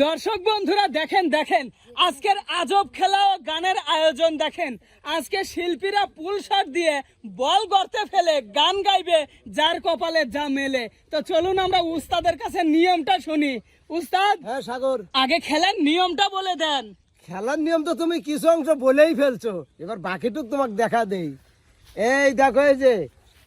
দর্শক বন্ধুরা দেখেন দেখেন। আজকের আজব খেলা ও গানের আয়োজন দেখেন। আজকে শিল্পীরা পুল শট দিয়ে বল গর্তে ফেলে গান গাইবে যার কপালে যা মেলে। তো চলুন আমরা উস্তাদের কাছে নিয়মটা শুনি। উস্তাদ হ্যাঁ সাগর। আগে খেলার নিয়মটা বলে দেন। খেলার নিয়ম তো তুমি কিছু অংশ বলেই ফেলছো। এবার বাকিটুক তোমাকে দেখা দেই। এই দেখো এই যে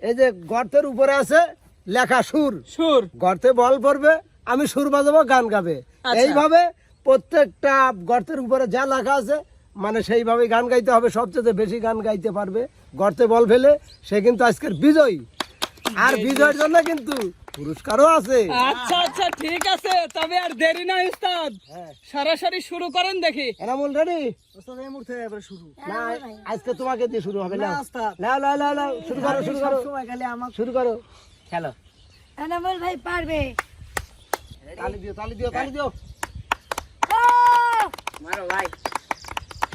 এই যে গর্তের উপরে আছে লেখা সুর। সুর। গর্তে বল পড়বে আমি সুর বাজাবো গান গাবে। আচ্ছা। এইভাবে প্রত্যেকটা গর্তের উপরে যা লেখা আছে মানে সেইভাবে গান গাইতে হবে। সবচেয়ে বেশি গান গাইতে পারবে। গর্তে বল ফেলে সে কিন্তু আজকের বিজয়ী। আর বিজয়ের জন্য কিন্তু পুরস্কারও আছে। আচ্ছা আচ্ছা ঠিক আছে। তবে আর দেরি না উস্তাদ। হ্যাঁ। সরাসরি শুরু করেন দেখি। এনামুল রেডি উস্তাদ এই মুহূর্তে এবারে শুরু। না আজকে তোমাকে দিয়ে শুরু হবে না না, ওস্তাদ। লাও লাও লাও শুরু করো শুরু করো। সময় খালি আমার শুরু করো। খেলো। এনামুল ভাই পারবে। তালি দিও তালি দিও তালি দিও। মারো ভাই।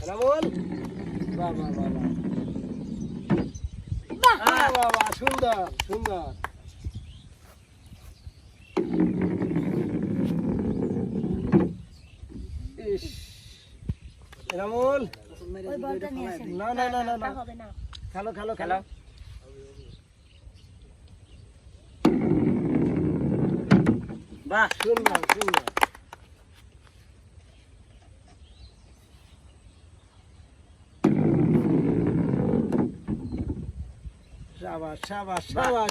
এনামুল বাহ বাহ বাহ বাহ। বাহ বাহ, সুন্দর সুন্দর। ইস। না না না না খেলো খেলো। খেলো। বাহ সাবাস সাবাস সাবাস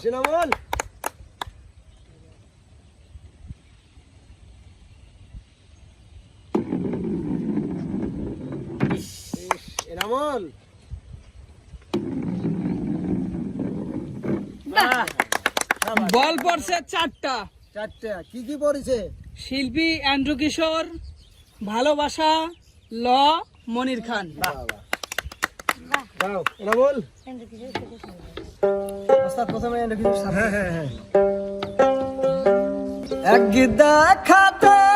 এনামুল বাহ বল পড়ছে চারটা। চারটে। কি কি পড়েছে? শিল্পী অ্যান্ড্রু কিশোর ভালোবাসা ল মনির খান। দাও। ওস্তাদ প্রথমে হ্যাঁ হ্যাঁ হ্যাঁ। এক দেখাতে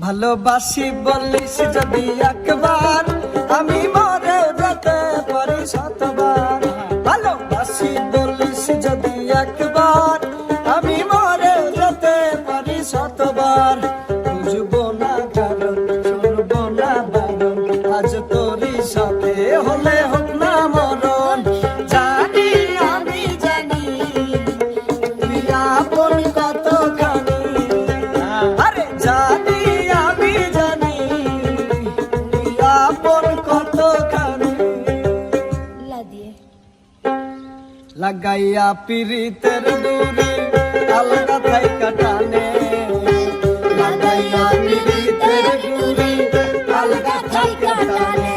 ভালোবাসা বলিস যদি একবার আমি লাগাইয়া পিরিতের দূরে আলগা থাই কাটানে লাগাইয়া পিরিতের দূরে আলগা থাই কাটানে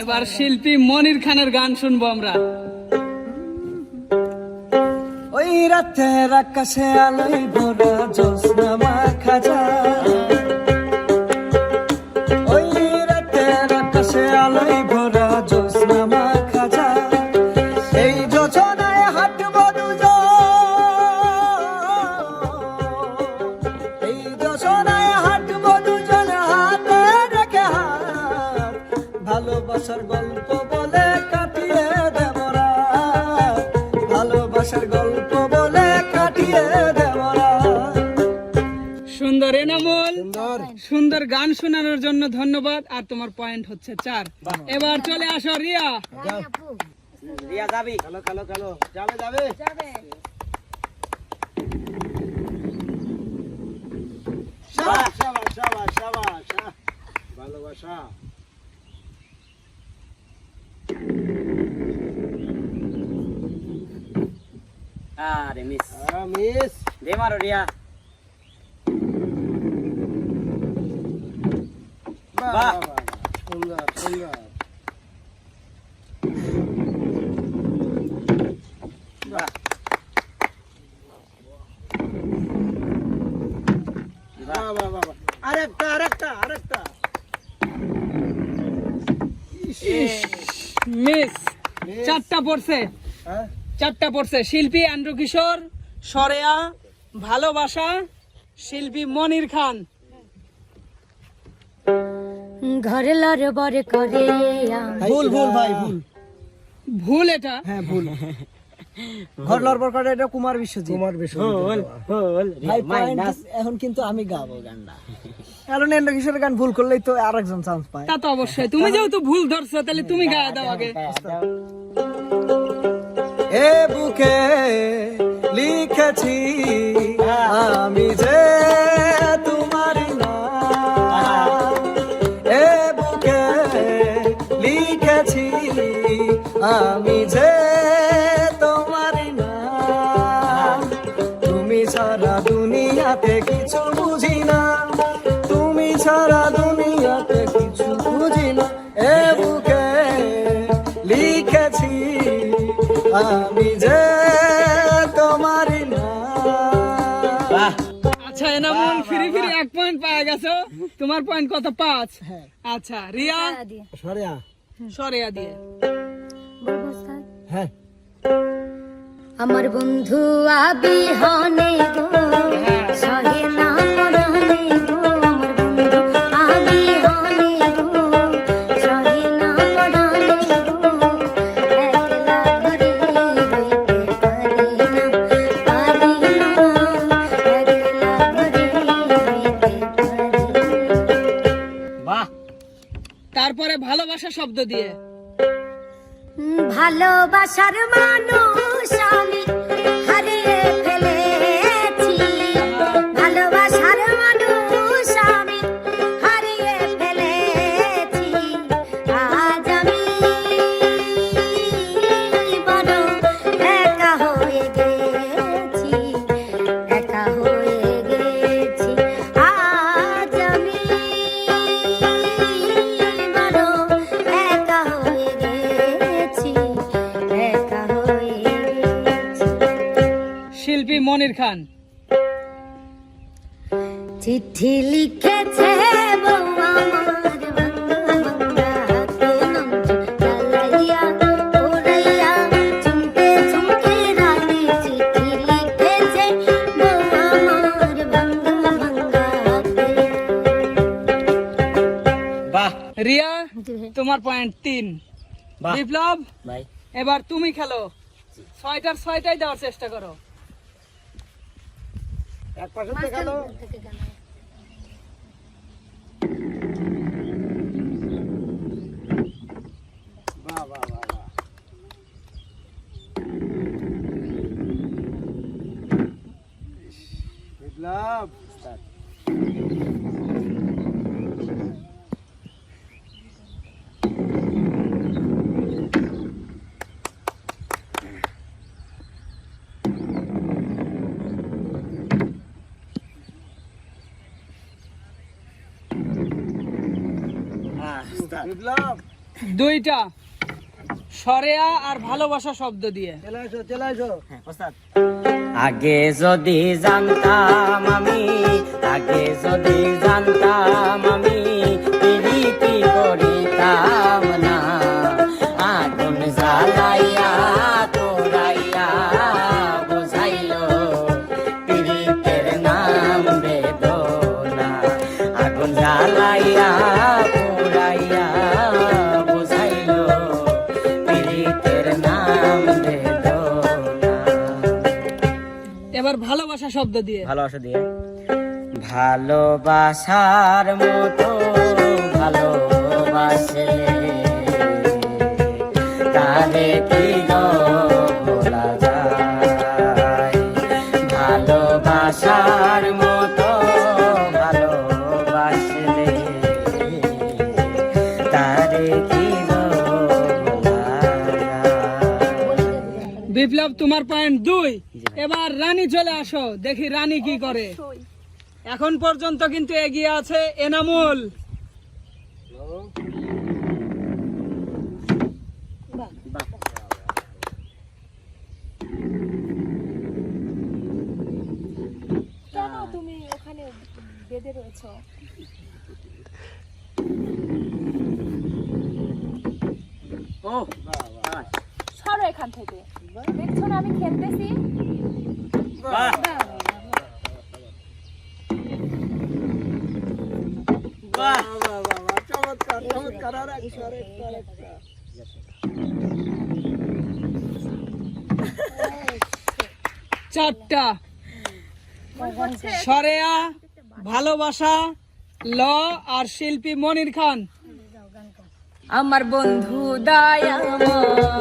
এবার শিল্পী মনির খানের গান শুনব আমরা। ওই রাখা আকাশে আলোয় ভরা জোস্না মাখা যায়। গান শোনানোর জন্য ধন্যবাদ আর তোমার পয়েন্ট হচ্ছে চার। এবার চলে আসো রিয়া। রিয়া যাবি? খেলো খেলো খেলো। যাবে যাবে। ভালোবাসা। আরে মিস মিস দে মারো রিয়া। চারটা পড়ছে। চারটা পড়ছে। শিল্পী আন্দ্র কিশোর সরেয়া ভালোবাসা শিল্পী মনির খান। ঘরে লড় বরে করে ভুল ভুল ভাই ভুল। ভুল এটা? হ্যাঁ ভুল। ঘর লড়বড় করে এটা কুমার বিশ্বজিৎ। তোমার বিষয় ভাই মাইনাস এখন কিন্তু আমি গাবো গানটা। কারণ এন্দ্র কিশোরের গান ভুল করলেই তো আরেকজন চান্স পায়। তা তো অবশ্যই। তুমি যেহেতু ভুল ধরছো তাহলে তুমি গায়ে দাও আগে। এ বুকে লিখেছি আমি যে আমি যে তোমার আচ্ছা এনামুল ফিরি ফিরি এক পয়েন্ট পাওয়া গেছো। তোমার পয়েন্ট কত? পাঁচ। আচ্ছা রিয়া? সরিয়া সরেয়া। দিয়ে। হ্যাঁ। আমার বন্ধু আবি হনে গো সহে না ভালোবাসার মানুষ। শিল্পী মনির খান। চিঠি লিখেছে রিয়া তোমার পয়েন্ট তিন। বিপ্লব এবার তুমি খেলো। ছয়টার ছয়টাই দেওয়ার চেষ্টা করো। এক পাশে দেখাল বাহ বাহ বাহ বাহ। বিপ্লব। দুইটা। সরেয়া আর ভালোবাসা শব্দ দিয়ে। আসো আগে যদি জানতাম আমি আগে যদি জানতাম আমি এবার ভালোবাসা শব্দ দিয়ে। ভালোবাসা দিয়ে। ভালোবাসার মতো ভালোবাসে। তারে কি তোমার পয়েন্ট দুই। এবার রানী চলে আসো দেখি রানী কি করে। এখন পর্যন্ত কিন্তু এগিয়ে আছে এনামুল। কেন তুমি ওখানে বেঁধে রয়েছো? সরো এখান থেকে। দেখছ না আমি খেলতেছি। চারটা। সরেয়া ভালোবাসা ল আর শিল্পী মনির খান। আমার বন্ধু দয়াময়।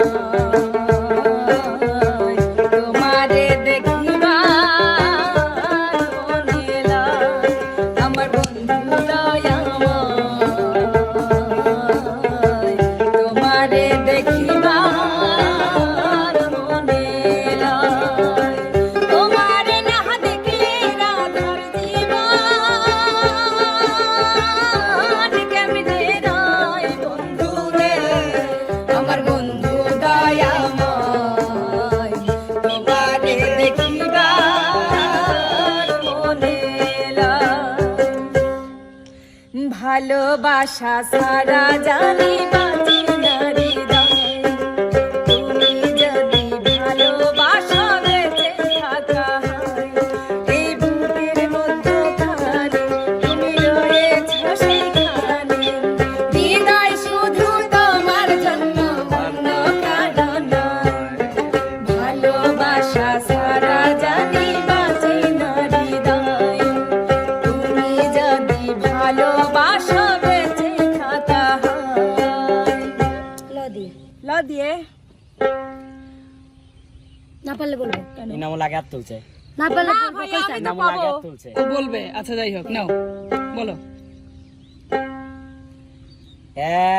ভালোবাসা সারা জানি বাঁচি ল দিয়ে। না পারলে বলব ইনামুল আগে হাত তুলছে। না পারলে ইনামুল আগে হাত তুলছে। ও বলবে আচ্ছা যাই হোক নাও বলো।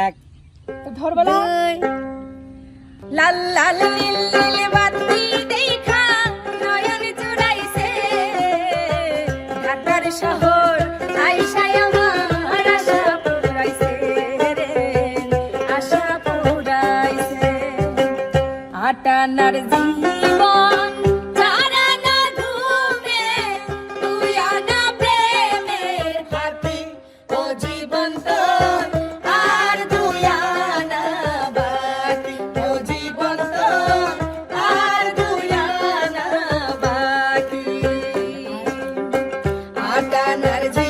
এক। ধরবলা দুই, লাল লাল নীল নীল বাতি দেখা নয়ন জুড়াইছে ঢাকার শহর। আটানার জীবন চারানা ঘুমে, তুই আনা প্রেমের হাতি ও জীবন তোর আর দুই আনা বাকি ও জীবন তোর আর দুই আনা বাকি আটানার জীবন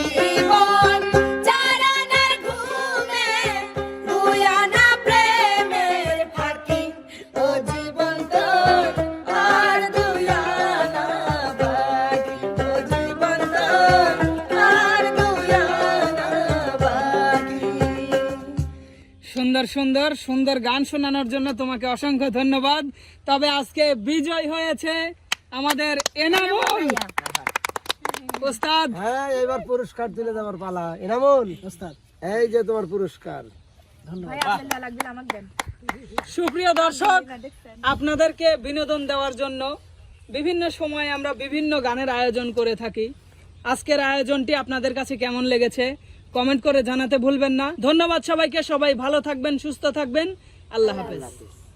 সুন্দর সুন্দর গান শোনানোর জন্য তোমাকে অসংখ্য ধন্যবাদ। তবে আজকে বিজয় হয়েছে আমাদের এনামুল। ওস্তাদ। হ্যাঁ এবার পুরস্কার তুলে দেওয়ার পালা। এনামুল এই যে তোমার পুরস্কার। সুপ্রিয় দর্শক আপনাদেরকে বিনোদন দেওয়ার জন্য বিভিন্ন সময় আমরা বিভিন্ন গানের আয়োজন করে থাকি। আজকের আয়োজনটি আপনাদের কাছে কেমন লেগেছে? কমেন্ট করে জানাতে ভুলবেন না। ধন্যবাদ সবাইকে সবাই ভালো থাকবেন সুস্থ থাকবেন। আল্লাহ হাফেজ।